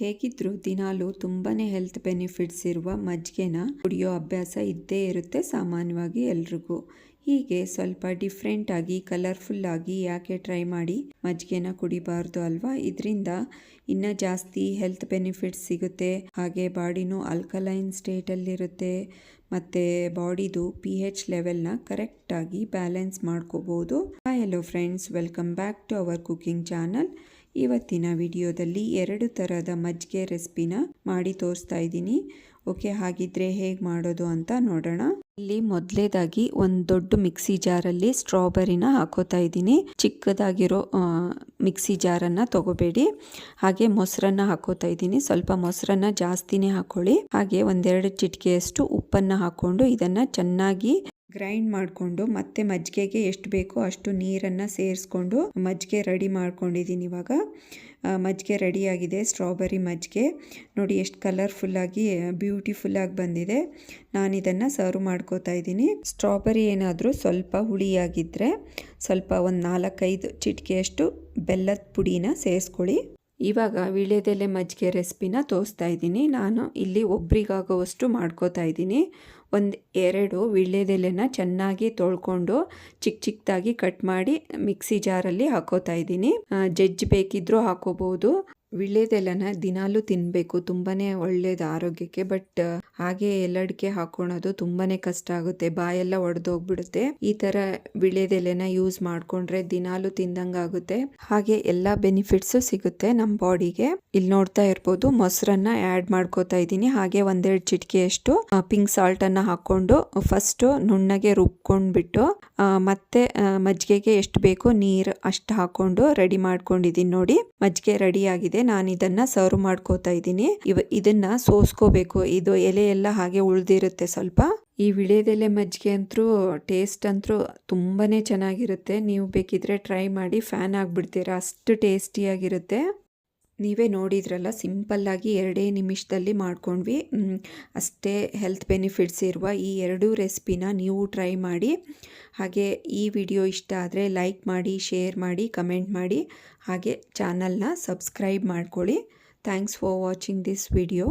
ಹೇಗಿದ್ರು ದಿನಾಲೂ ತುಂಬಾ ಹೆಲ್ತ್ ಬೆನಿಫಿಟ್ಸ್ ಇರುವ ಮಜ್ಜಿಗೆನ ಕುಡಿಯೋ ಅಭ್ಯಾಸ ಇದ್ದೇ ಇರುತ್ತೆ ಸಾಮಾನ್ಯವಾಗಿ ಎಲ್ರಿಗೂ. ಹೀಗೆ ಸ್ವಲ್ಪ ಡಿಫ್ರೆಂಟ್ ಆಗಿ ಕಲರ್ಫುಲ್ ಆಗಿ ಯಾಕೆ ಟ್ರೈ ಮಾಡಿ ಮಜ್ಜಿಗೆನ ಕುಡಿಬಾರ್ದು ಅಲ್ವಾ? ಇದರಿಂದ ಇನ್ನ ಜಾಸ್ತಿ ಹೆಲ್ತ್ ಬೆನಿಫಿಟ್ಸ್ ಸಿಗುತ್ತೆ. ಹಾಗೆ ಬಾಡಿನೂ ಅಲ್ಕಲೈನ್ ಸ್ಟೇಟಲ್ಲಿರುತ್ತೆ ಮತ್ತು ಬಾಡಿದು ಪಿ ಹೆಚ್ ಲೆವೆಲ್ನ ಕರೆಕ್ಟಾಗಿ ಬ್ಯಾಲೆನ್ಸ್ ಮಾಡ್ಕೋಬೋದು. Hi hello friends welcome back to our cooking channel ಇವತ್ತಿನ ವಿಡಿಯೋದಲ್ಲಿ ಎರಡು ಥರದ ಮಜ್ಜಿಗೆ ರೆಸಿಪಿನ ಮಾಡಿ ತೋರಿಸ್ತಾ ಇದ್ದೀನಿ. ಓಕೆ, ಹಾಗಿದ್ರೆ ಹೇಗೆ ಮಾಡೋದು ಅಂತ ನೋಡೋಣ. ಇಲ್ಲಿ ಮೊದಲೇದಾಗಿ ಒಂದು ದೊಡ್ಡ ಮಿಕ್ಸಿ ಜಾರಲ್ಲಿ ಸ್ಟ್ರಾಬೆರಿನ ಹಾಕೋತಾ ಇದ್ದೀನಿ. ಚಿಕ್ಕದಾಗಿರೋ ಮಿಕ್ಸಿ ಜಾರನ್ನು ತಗೋಬೇಡಿ. ಹಾಗೆ ಮೊಸರನ್ನ ಹಾಕೋತಾ ಇದ್ದೀನಿ. ಸ್ವಲ್ಪ ಮೊಸರನ್ನ ಜಾಸ್ತಿನೇ ಹಾಕೊಳ್ಳಿ. ಹಾಗೆ ಒಂದೆರಡು ಚಿಟಿಕೆಯಷ್ಟು ಉಪ್ಪನ್ನು ಹಾಕ್ಕೊಂಡು ಇದನ್ನು ಚೆನ್ನಾಗಿ ಗ್ರೈಂಡ್ ಮಾಡಿಕೊಂಡು ಮತ್ತೆ ಮಜ್ಜಿಗೆಗೆ ಎಷ್ಟು ಬೇಕೋ ಅಷ್ಟು ನೀರನ್ನು ಸೇರಿಸ್ಕೊಂಡು ಮಜ್ಜಿಗೆ ರೆಡಿ ಮಾಡ್ಕೊಂಡಿದ್ದೀನಿ ಇವಾಗ. ಮಜ್ಜಿಗೆ ರೆಡಿಯಾಗಿದೆ ಸ್ಟ್ರಾಬೆರಿ ಮಜ್ಜಿಗೆ. ನೋಡಿ ಎಷ್ಟು ಕಲರ್ಫುಲ್ಲಾಗಿ ಬ್ಯೂಟಿಫುಲ್ಲಾಗಿ ಬಂದಿದೆ. ನಾನು ಇದನ್ನು ಸರ್ವ್ ಮಾಡ್ಕೋತಾ ಇದ್ದೀನಿ. ಸ್ಟ್ರಾಬೆರಿ ಏನಾದರೂ ಸ್ವಲ್ಪ ಹುಳಿಯಾಗಿದ್ದರೆ ಸ್ವಲ್ಪ ಒಂದು ನಾಲ್ಕೈದು ಚಿಟಿಕೆಯಷ್ಟು ಬೆಲ್ಲದ ಪುಡಿನ ಸೇರಿಸ್ಕೊಳ್ಳಿ. ಇವಾಗ ವಿಳ್ಯದೆಲೆ ಮಜ್ಜಿಗೆ ರೆಸಿಪಿನ ತೋರಿಸ್ತಾ ಇದ್ದೀನಿ. ನಾನು ಇಲ್ಲಿ ಒಬ್ರಿಗಾಗುವಷ್ಟು ಮಾಡ್ಕೋತಾ ಇದ್ದೀನಿ. ಒಂದು ಎರಡು ವಿಳ್ಯದೆಲೆನ ಚೆನ್ನಾಗಿ ತೊಳ್ಕೊಂಡು ಚಿಕ್ಕ ಚಿಕ್ಕದಾಗಿ ಕಟ್ ಮಾಡಿ ಮಿಕ್ಸಿ ಜಾರಲ್ಲಿ ಹಾಕೋತಾ ಇದ್ದೀನಿ. ಜಜ್ಜಿ ಬೇಕಿದ್ದರೂ ಹಾಕೋಬಹುದು ವಿಳ್ಯದೆಲೆನ ದಿನಾಲೂ ತಿನ್ನಬೇಕು ತುಂಬಾ ಒಳ್ಳೇದು ಆರೋಗ್ಯಕ್ಕೆ, ಬಟ್ ಹಾಗೆ ಎಲ್ಲಡಿಕೆ ಹಾಕೊಳೋದು ತುಂಬಾ ಕಷ್ಟ ಆಗುತ್ತೆ. ಬಾಯೆಲ್ಲ ಒಡೆದೋಗ್ಬಿಡುತ್ತೆ. ಈ ತರ ವಿಳ್ಯದೆಲೆನ ಯೂಸ್ ಮಾಡಿಕೊಂಡ್ರೆ ದಿನಾಲೂ ತಿಂದಂಗಾಗುತ್ತೆ ಹಾಗೆ ಎಲ್ಲ ಬೆನಿಫಿಟ್ಸ್ ಸಿಗುತ್ತೆ ನಮ್ಮ ಬಾಡಿಗೆ. ಇಲ್ಲಿ ನೋಡ್ತಾ ಇರ್ಬೋದು, ಮೊಸರನ್ನ ಆ್ಯಡ್ ಮಾಡ್ಕೋತಾ ಇದ್ದೀನಿ. ಹಾಗೆ ಒಂದೆರಡು ಚಿಟಿಕೆಯಷ್ಟು ಪಿಂಕ್ ಸಾಲ್ಟ್ ಅನ್ನ ಹಾಕೊಂಡು, ಫಸ್ಟ್ ನುಣ್ಣಗೆ ರುಬ್ಕೊಂಡ್ಬಿಟ್ಟು ಮತ್ತೆ ಮಜ್ಜಿಗೆಗೆ ಎಷ್ಟು ಬೇಕೋ ನೀರು ಅಷ್ಟು ಹಾಕೊಂಡು ರೆಡಿ ಮಾಡ್ಕೊಂಡಿದ್ದೀನಿ ನೋಡಿ. ಮಜ್ಜಿಗೆ ರೆಡಿ ಆಗಿದೆ. ನಾನು ಇದನ್ನ ಸರ್ವ್ ಮಾಡ್ಕೋತಾ ಇದ್ದೀನಿ. ಇವ, ಇದನ್ನ ಸೋಸ್ಕೋಬೇಕು. ಇದು ಎಲೆ ಎಲ್ಲ ಹಾಗೆ ಉಳ್ದಿರುತ್ತೆ ಸ್ವಲ್ಪ. ಈ ವಿಳೆದೆಲೆ ಮಜ್ಜಿಗೆ ಅಂತೂ ಟೇಸ್ಟ್ ಅಂತೂ ತುಂಬಾ ಚೆನ್ನಾಗಿರುತ್ತೆ. ನೀವು ಬೇಕಿದ್ರೆ ಟ್ರೈ ಮಾಡಿ. ಫ್ಯಾನ್ ಆಗಿಬಿಡ್ತೀರಾ. ಅಷ್ಟು ಟೇಸ್ಟಿಯಾಗಿರುತ್ತೆ. ನೀವೇ ನೋಡಿದ್ರಲ್ಲ ಸಿಂಪಲ್ಲಾಗಿ ಎರಡೇ ನಿಮಿಷದಲ್ಲಿ ಮಾಡ್ಕೊಂಡ್ವಿ. ಅಷ್ಟೇ ಹೆಲ್ತ್ ಬೆನಿಫಿಟ್ಸ್ ಇರುವ ಈ ಎರಡೂ ರೆಸಿಪಿನ ನೀವು ಟ್ರೈ ಮಾಡಿ. ಹಾಗೆ ಈ ವಿಡಿಯೋ ಇಷ್ಟ ಆದರೆ ಲೈಕ್ ಮಾಡಿ, ಶೇರ್ ಮಾಡಿ, ಕಮೆಂಟ್ ಮಾಡಿ. ಹಾಗೆ ಚಾನಲ್ನ ಸಬ್ಸ್ಕ್ರೈಬ್ ಮಾಡ್ಕೊಳ್ಳಿ. Thanks for watching this video.